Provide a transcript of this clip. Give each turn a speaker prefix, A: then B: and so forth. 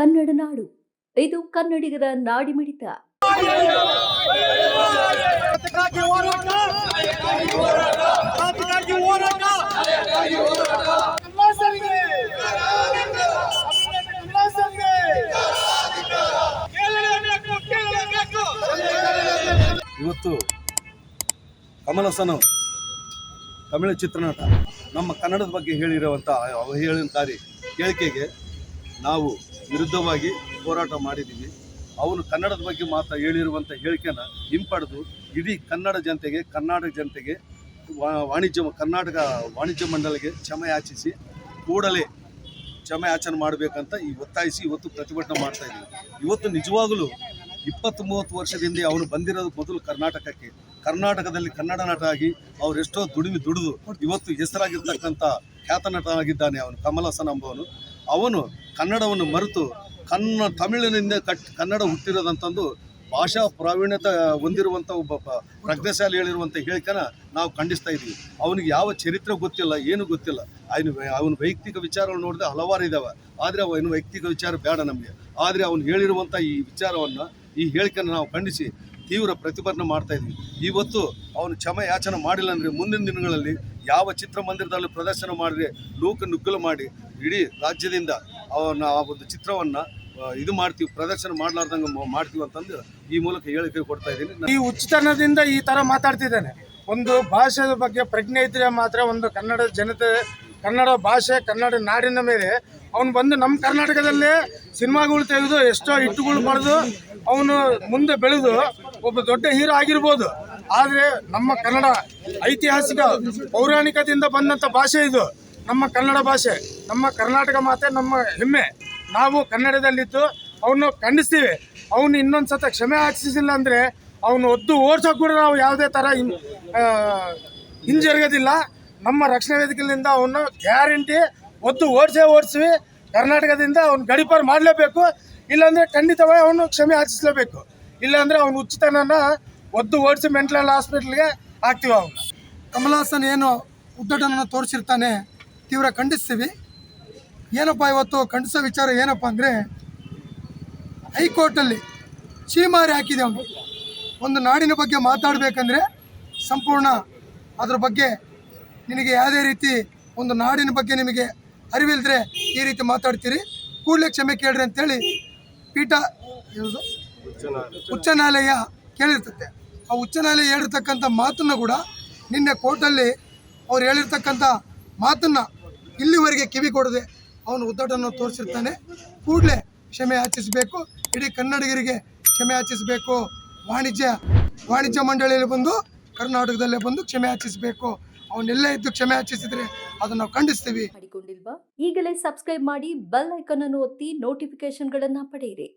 A: ಕನ್ನಡ ನಾಡು. ಇದು ಕನ್ನಡಿಗರ ನಾಡಿಮಿಡಿತ
B: ಇವತ್ತು ಕಮಲಸನು ತಮಿಳು ಚಿತ್ರನಟ. ನಮ್ಮ ಕನ್ನಡದ ಬಗ್ಗೆ ಹೇಳಿರುವಂಥ ಅವಹೇಳನಕಾರಿ ಹೇಳಿಕೆಗೆ ನಾವು ವಿರುದ್ಧವಾಗಿ ಹೋರಾಟ ಮಾಡಿದ್ದೀವಿ. ಅವನು ಕನ್ನಡದ ಬಗ್ಗೆ ಮಾತ್ರ ಹೇಳಿರುವಂಥ ಹೇಳಿಕೆನ ಹಿಂಪಡೆದು ಇಡೀ ಕನ್ನಡ ಜನತೆಗೆ, ಕರ್ನಾಟಕ ಜನತೆಗೆ ವಾಣಿಜ್ಯ, ಕರ್ನಾಟಕ ವಾಣಿಜ್ಯ ಮಂಡಳಿಗೆ ಕ್ಷಮೆ ಯಾಚಿಸಿ ಕೂಡಲೇ ಕ್ಷಮೆ ಆಚರಣೆ ಮಾಡಬೇಕಂತ ಈ ಒತ್ತಾಯಿಸಿ ಇವತ್ತು ಪ್ರತಿಭಟನೆ ಮಾಡ್ತಾ ಇದ್ದೀವಿ. ಇವತ್ತು ನಿಜವಾಗಲೂ ಇಪ್ಪತ್ತು ಮೂವತ್ತು ವರ್ಷದಿಂದ ಅವನು ಬಂದಿರೋದು ಮೊದಲು ಕರ್ನಾಟಕಕ್ಕೆ. ಕರ್ನಾಟಕದಲ್ಲಿ ಕನ್ನಡ ನಟ ಆಗಿ ಅವರೆಷ್ಟೋ ದುಡಿಮೆ ದುಡಿದು ಇವತ್ತು ಹೆಸರಾಗಿರ್ತಕ್ಕಂಥ ಖ್ಯಾತ ನಟನಾಗಿದ್ದಾನೆ ಅವನು ಕಮಲ್ ಹಾಸನ್ ಎಂಬವನು. ಅವನು ಕನ್ನಡವನ್ನು ಮರೆತು ಕನ್ನ ತಮಿಳಿನಿಂದ ಕಟ್ ಕನ್ನಡ ಹುಟ್ಟಿರೋದಂತಂದು ಭಾಷಾ ಪ್ರಾವೀಣ್ಯತೆ ಹೊಂದಿರುವಂಥ ಒಬ್ಬ ಪ್ರಜ್ಞಾಶಾಲಿ ಹೇಳಿರುವಂಥ ಹೇಳಿಕೆನ ನಾವು ಖಂಡಿಸ್ತಾ ಇದ್ದೀವಿ ಅವನಿಗೆ ಯಾವ ಚರಿತ್ರೆ ಗೊತ್ತಿಲ್ಲ, ಏನು ಗೊತ್ತಿಲ್ಲ. ಅವನು ಅವನ ವೈಯಕ್ತಿಕ ವಿಚಾರಗಳು ನೋಡಿದ್ರೆ ಹಲವಾರು ಇದ್ದಾವೆ ಆದರೆ ಅವನ ವೈಯಕ್ತಿಕ ವಿಚಾರ ಬೇಡ ನಮಗೆ. ಆದರೆ ಅವನು ಹೇಳಿರುವಂಥ ಈ ವಿಚಾರವನ್ನು, ಈ ಹೇಳಿಕೆಯನ್ನು ನಾವು ಖಂಡಿಸಿ ತೀವ್ರ ಪ್ರತಿಭಟನೆ ಮಾಡ್ತಾ ಇದ್ವಿ. ಇವತ್ತು ಅವನು ಕ್ಷಮೆ ಯಾಚನೆ ಮಾಡಿಲ್ಲ ಅಂದರೆ ಮುಂದಿನ ದಿನಗಳಲ್ಲಿ ಯಾವ ಚಿತ್ರಮಂದಿರದಲ್ಲೂ ಪ್ರದರ್ಶನ ಮಾಡಿದ್ರೆ ಲೋಕ ನುಗ್ಗಲು ಮಾಡಿ ಇಡೀ ರಾಜ್ಯದಿಂದ ಅವನ್ನ ಆ ಒಂದು ಚಿತ್ರವನ್ನು ಇದು ಮಾಡ್ತೀವಿ, ಪ್ರದರ್ಶನ ಮಾಡಲಾರ್ದಂಗೆ ಮಾಡ್ತೀವಿ ಅಂತಂದು ಈ ಮೂಲಕ ಹೇಳಿಕೆ ಕೊಡ್ತಾ ಇದ್ದೀನಿ.
C: ಈ ಉಚಿತನದಿಂದ ಈ ತರ ಮಾತಾಡ್ತಿದ್ದೇನೆ. ಒಂದು ಭಾಷೆಯ ಬಗ್ಗೆ ಪ್ರಜ್ಞೆ ಇದ್ರೆ ಮಾತ್ರ ಒಂದು ಕನ್ನಡ ಜನತೆ, ಕನ್ನಡ ಭಾಷೆ, ಕನ್ನಡ ನಾಡಿನ ಮೇಲೆ ಅವನು ಬಂದು ನಮ್ಮ ಕರ್ನಾಟಕದಲ್ಲೇ ಸಿನಿಮಾಗಳು ತೆಗೆದು ಎಷ್ಟೋ ಹಿಟ್ಟುಗಳು ಪಡೆದು ಅವನು ಮುಂದೆ ಬೆಳೆದು ಒಬ್ಬ ದೊಡ್ಡ ಹೀರೋ ಆಗಿರ್ಬೋದು. ಆದರೆ ನಮ್ಮ ಕನ್ನಡ ಐತಿಹಾಸಿಕ ಪೌರಾಣಿಕದಿಂದ ಬಂದಂಥ ಭಾಷೆ ಇದು. ನಮ್ಮ ಕನ್ನಡ ಭಾಷೆ, ನಮ್ಮ ಕರ್ನಾಟಕ ಮಾತೆ ನಮ್ಮ ಹೆಮ್ಮೆ. ನಾವು ಕನ್ನಡದಲ್ಲಿದ್ದು ಅವನು ಖಂಡಿಸ್ತೀವಿ. ಅವನು ಇನ್ನೊಂದು ಸತ ಕ್ಷಮೆ ಆಚಿಸಿಲ್ಲ ಅಂದರೆ ಅವನು ಒದ್ದು ಓಡ್ಸೋಕೆ ಕೂಡ ನಾವು ಯಾವುದೇ ಥರ ಹಿಂಜರಿಗೋದಿಲ್ಲ. ನಮ್ಮ ರಕ್ಷಣಾ ವೇದಿಕೆಯಿಂದ ಅವನು ಗ್ಯಾರಂಟಿ ಒದ್ದು ಓಡಿಸೇ ಓಡಿಸ್ವಿ. ಕರ್ನಾಟಕದಿಂದ ಅವ್ನು ಗಡಿಪಾರು ಮಾಡಲೇಬೇಕು. ಇಲ್ಲಾಂದರೆ ಖಂಡಿತವಾಗಿ ಅವನು ಕ್ಷಮೆ ಆಚಿಸಲೇಬೇಕು ಇಲ್ಲಾಂದರೆ ಅವನು ಉಚಿತನನ್ನ ಒದ್ದು ಓಡಿಸಿ ಮೆಂಟಲ್ ಹಾಸ್ಪಿಟ್ಲ್ಗೆ ಹಾಕ್ತೀವಿ ಅವನ್ನ
D: ಕಮಲಾಸನ್ ಏನು ಉದ್ದಟನನ್ನು ತೋರಿಸಿರ್ತಾನೆ, ತೀವ್ರ ಖಂಡಿಸ್ತೀವಿ. ಏನಪ್ಪ ಇವತ್ತು ಖಂಡಿಸೋ ವಿಚಾರ ಏನಪ್ಪ ಅಂದರೆ, ಹೈಕೋರ್ಟಲ್ಲಿ ಚೀಮಾರಿ ಹಾಕಿದೆ ಅವನು. ಒಂದು ನಾಡಿನ ಬಗ್ಗೆ ಮಾತಾಡಬೇಕಂದ್ರೆ ಸಂಪೂರ್ಣ ಅದ್ರ ಬಗ್ಗೆ ನಿನಗೆ ಯಾವುದೇ ರೀತಿ ಒಂದು ನಾಡಿನ ಬಗ್ಗೆ ನಿಮಗೆ ಅರಿವಿಲ್ಲದ್ರೆ ಈ ರೀತಿ ಮಾತಾಡ್ತೀರಿ. ಕೂಡಲೇ ಕ್ಷಮೆ ಕೇಳ್ರಿ ಅಂತೇಳಿ ಪೀಠ, ಉಚ್ಚ ನ್ಯಾಯಾಲಯ ಕೇಳಿರ್ತತೆ ಆ ಉಚ್ಚ ನ್ಯಾಯಾಲಯ ಹೇಳಿರ್ತಕ್ಕಂಥ ಮಾತನ್ನು ಕೂಡ ನಿನ್ನೆ ಕೋರ್ಟಲ್ಲಿ ಅವ್ರು ಹೇಳಿರ್ತಕ್ಕಂಥ ಮಾತನ್ನು ಇಲ್ಲಿವರೆಗೆ ಕಿವಿ ಕೊಡದೆ ಅವನು ಉದ್ದಟನ್ನು ತೋರಿಸಿರ್ತಾನೆ. ಕೂಡಲೇ ಕ್ಷಮೆ ಯಾಚಿಸಬೇಕು. ಇಡೀ ಕನ್ನಡಿಗರಿಗೆ ಕ್ಷಮೆ ಯಾಚಿಸಬೇಕು. ವಾಣಿಜ್ಯ ವಾಣಿಜ್ಯ ಮಂಡಳಿಯಲ್ಲಿ ಬಂದು, ಕರ್ನಾಟಕದಲ್ಲೇ ಬಂದು ಕ್ಷಮೆ ಯಾಚಿಸಬೇಕು. ಅವನ್ನೆಲ್ಲ ಇದ್ದು ಕ್ಷಮೆ ಯಾಚಿಸಿದ್ರೆ ಅದನ್ನು ನಾವು ಖಂಡಿಸ್ತೀವಿ.
A: ಈಗಲೇ ಸಬ್ಸ್ಕ್ರೈಬ್ ಮಾಡಿ ಬೆಲ್ ಐಕನ್ ಅನ್ನು ಒತ್ತಿ ನೋಟಿಫಿಕೇಶನ್ಗಳನ್ನ ಪಡೆಯಿರಿ.